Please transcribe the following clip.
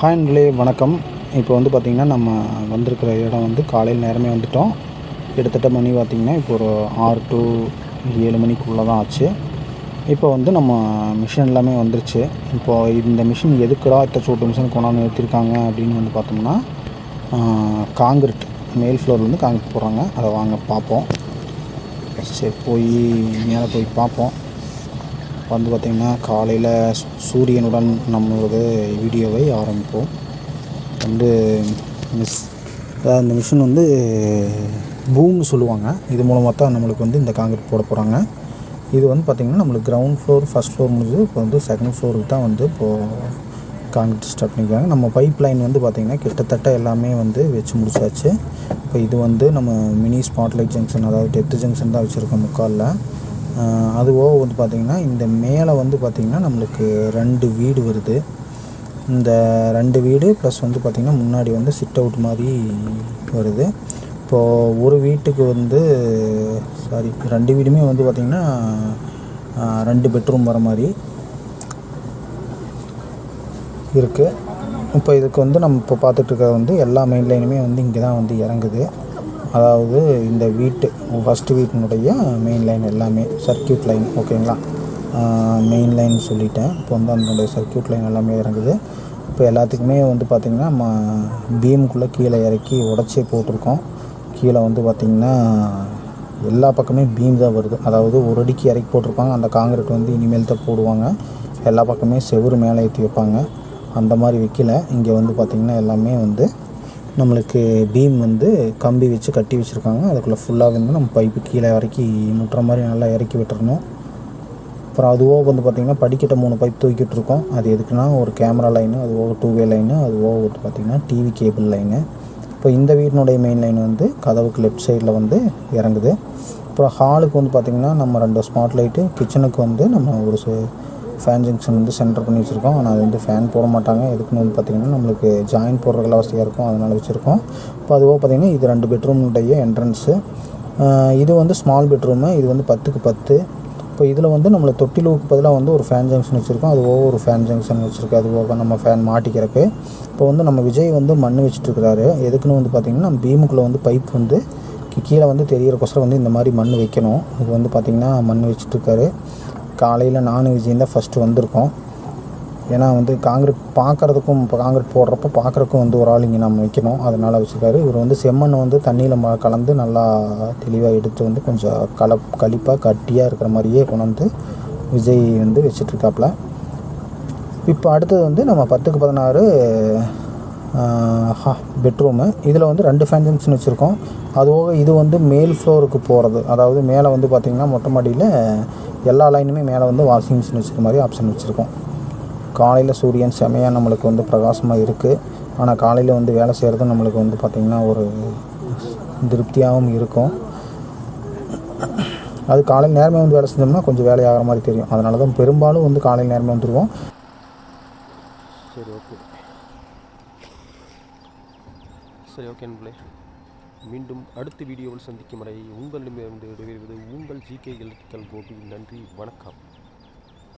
ஹாய்களே வணக்கம். இப்போ வந்து பார்த்திங்கன்னா நம்ம வந்திருக்கிற இடம் வந்து காலையில் நேரமே வந்துட்டோம். கிட்டத்தட்ட மணி பார்த்திங்கன்னா இப்போ ஒரு ஆறு டு ஏழு மணிக்குள்ளே தான் ஆச்சு. இப்போ வந்து நம்ம மிஷின் எல்லாமே வந்துருச்சு. இப்போ இந்த மிஷின் எதுக்குடா இத்த சோட்டு மிஷின் கொண்டாந்து நிறுத்திருக்காங்க அப்படின்னு வந்து பார்த்தோம்னா காங்கிரீட் மேல் ஃப்ளோர்லேருந்து காங்கிரீட் போடுறாங்க. அதை வாங்க பார்ப்போம். சரி போய் மேலே போய் பார்ப்போம். வந்து பார்த்திங்கன்னா காலையில் சூரியனுடன் நம்மளது வீடியோவை ஆரம்பிப்போம். வந்து மிஸ் அதாவது இந்த மிஷின் வந்து பூம்னு சொல்லுவாங்க. இது மூலமாக தான் நம்மளுக்கு வந்து இந்த காங்கிரீட் போட போகிறாங்க இது வந்து பார்த்திங்கன்னா நம்மளுக்கு கிரவுண்ட் ஃப்ளோர் ஃபஸ்ட் ஃப்ளோர் முடிஞ்சு இப்போ வந்து செகண்ட் ஃப்ளோருக்கு தான் வந்து இப்போது காங்கிரீட் ஸ்டார்ட் பண்ணிக்கிறாங்க நம்ம பைப் லைன் வந்து பார்த்திங்கன்னா கிட்டத்தட்ட எல்லாமே வந்து வச்சு முடிச்சாச்சு. இப்போ இது வந்து நம்ம மினி ஸ்பாட்லைட் ஜங்ஷன் அதாவது டெப்த் ஜங்ஷன் தான் வச்சுருக்கோம் முக்காலில். அதுவோ வந்து பார்த்திங்கன்னா இந்த மேலே வந்து பார்த்திங்கன்னா நம்மளுக்கு ரெண்டு வீடு வருது. இந்த ரெண்டு வீடு ப்ளஸ் வந்து பார்த்திங்கன்னா முன்னாடி வந்து சிட் அவுட் மாதிரி வருது. இப்போது ஒரு வீட்டுக்கு வந்து சாரி ரெண்டு வீடுமே வந்து பார்த்திங்கன்னா ரெண்டு பெட்ரூம் வர மாதிரி இருக்குது இப்போ இதுக்கு வந்து நம்ம இப்போ பார்த்துட்ருக்க வந்து எல்லா மெயின் லைனுமே வந்து இங்கே தான் வந்து இறங்குது. அதாவது இந்த வீட்டு ஃபஸ்ட்டு வீட்டினுடைய மெயின் லைன் எல்லாமே சர்க்கியூட் லைன் ஓகேங்களா மெயின் லைன் சொல்லிட்டேன். இப்போ வந்து அதனுடைய சர்க்கியூட் லைன் எல்லாமே இறங்குது. இப்போ எல்லாத்துக்குமே வந்து பார்த்திங்கன்னா நம்ம பீமுக்குள்ளே கீழே இறக்கி உடச்சே போட்டிருக்கோம். கீழே வந்து பார்த்திங்கன்னா எல்லா பக்கமே பீம் தான் வருது. அதாவது ஒரு அடிக்கு இறக்கி போட்டிருப்பாங்க. அந்த காங்கிரீட் வந்து இனிமேல் தான் போடுவாங்க. எல்லா பக்கமே செவ்வறு மேலே ஏற்றி வைப்பாங்க. அந்த மாதிரி வைக்கல. இங்கே வந்து பார்த்திங்கன்னா எல்லாமே வந்து நம்மளுக்கு பீம் வந்து கம்பி வச்சு கட்டி வச்சுருக்காங்க. அதுக்குள்ளே ஃபுல்லாக வந்து நம்ம பைப்பு கீழே இறக்கி முட்டுற மாதிரி நல்லா இறக்கி விட்டுறணும். அப்புறம் அதுவோ வந்து பார்த்திங்கன்னா படிக்கட்ட மூணு பைப் தூக்கிட்டு இருக்கோம். அது எதுக்குன்னா ஒரு கேமரா லைனு அதுவோ டூ வே லைனு அதுவோ வந்து பார்த்திங்கன்னா டிவி கேபிள் லைனு இப்போ இந்த வீட்டினுடைய மெயின் லைன் வந்து கதவுக்கு லெஃப்ட் சைடில் வந்து இறங்குது. அப்புறம் ஹாலுக்கு வந்து பார்த்திங்கன்னா நம்ம ரெண்டு ஸ்மார்ட் லைட்டு கிச்சனுக்கு வந்து நம்ம ஒரு ஃபேன் ஜங்ஷன் வந்து சென்டர் பண்ணி வச்சுருக்கோம். ஆனால் அது வந்து ஃபேன் போட மாட்டாங்க. எதுக்குன்னு வந்து பார்த்திங்கன்னா நம்மளுக்கு ஜாயின் போடுறதுல வசதியாக இருக்கும். அதனால் வச்சுருக்கோம். இப்போ அதுவோ பார்த்திங்கன்னா இது ரெண்டு பெட்ரூம்னுடைய என்ட்ரன்ஸு இது வந்து ஸ்மால் பெட்ரூமு இது வந்து பத்துக்கு பத்து. இப்போ இதில் வந்து நம்மளை தொட்டிலுக்கு பதிலாக வந்து ஒரு ஃபேன் ஜங்ஷன் வச்சுருக்கோம். அது ஒரு ஃபேன் ஜங்ஷன் வச்சுருக்கு. அது போக நம்ம ஃபேன் மாட்டிக்கிறக்கு. இப்போ வந்து நம்ம விஜய் வந்து மண் வச்சுட்டுருக்கிறாரு எதுக்குன்னு வந்து பார்த்திங்கன்னா நம்ம பீமுக்குள்ளே வந்து பைப் வந்து கீழே வந்து தெரியறக்கோசரம் வந்து இந்த மாதிரி மண் வைக்கணும். இது வந்து பார்த்திங்கன்னா மண் வச்சுட்ருக்காரு காலையில் நானும் விஜயம் தான் ஃபஸ்ட்டு வந்திருக்கோம். ஏன்னா வந்து காங்கிரீட் பார்க்குறதுக்கும் இப்போ காங்கிரீட் போடுறப்போ பார்க்குறக்கும் வந்து ஒரு ஆள் இங்கே நம்ம வைக்கணும் அதனால் வச்சுருக்காரு. இவர் வந்து செம்மண் வந்து தண்ணியில் ம கலந்து நல்லா தெளிவாக எடுத்து வந்து கொஞ்சம் கல கழிப்பாக கட்டியாக இருக்கிற மாதிரியே கொண்டு வந்து விஜய் வந்து வச்சிட்ருக்காப்புல இப்போ அடுத்தது வந்து நம்ம பத்துக்கு பதினாறு பெட்ரூமு இதில் வந்து ரெண்டு ஃபேன் வச்சுருக்கோம். அதுபோக இது வந்து மேல் ஃப்ளோருக்கு போகிறது அதாவது மேலே வந்து பார்த்திங்கன்னா மொட்டை மாடியில் எல்லா லைனுமே மேலே வந்து வாஷிங் மிஷின் வச்சுருக்க மாதிரி ஆப்ஷன் வச்சுருக்கோம். காலையில் சூரியன் செமையாக நம்மளுக்கு வந்து பிரகாசமாக இருக்குது ஆனால் காலையில் வந்து வேலை செய்கிறது நம்மளுக்கு வந்து பார்த்திங்கன்னா ஒரு திருப்தியாகவும் இருக்கும். அது காலையில் நேரமே வந்து வேலை செஞ்சோம்னா கொஞ்சம் வேலையாகிற மாதிரி தெரியும். அதனால தான் பெரும்பாலும் வந்து காலையில் நேரமே வந்துடுவோம் சரி ஓகே. சரி ஓகே மீண்டும் அடுத்த வீடியோவில் சந்திக்கும் வரை உங்களிடமிருந்து விடைபெறுவது உங்கள் ஜிகே எலக்ட்ரிக்கல் கோபி. நன்றி வணக்கம்.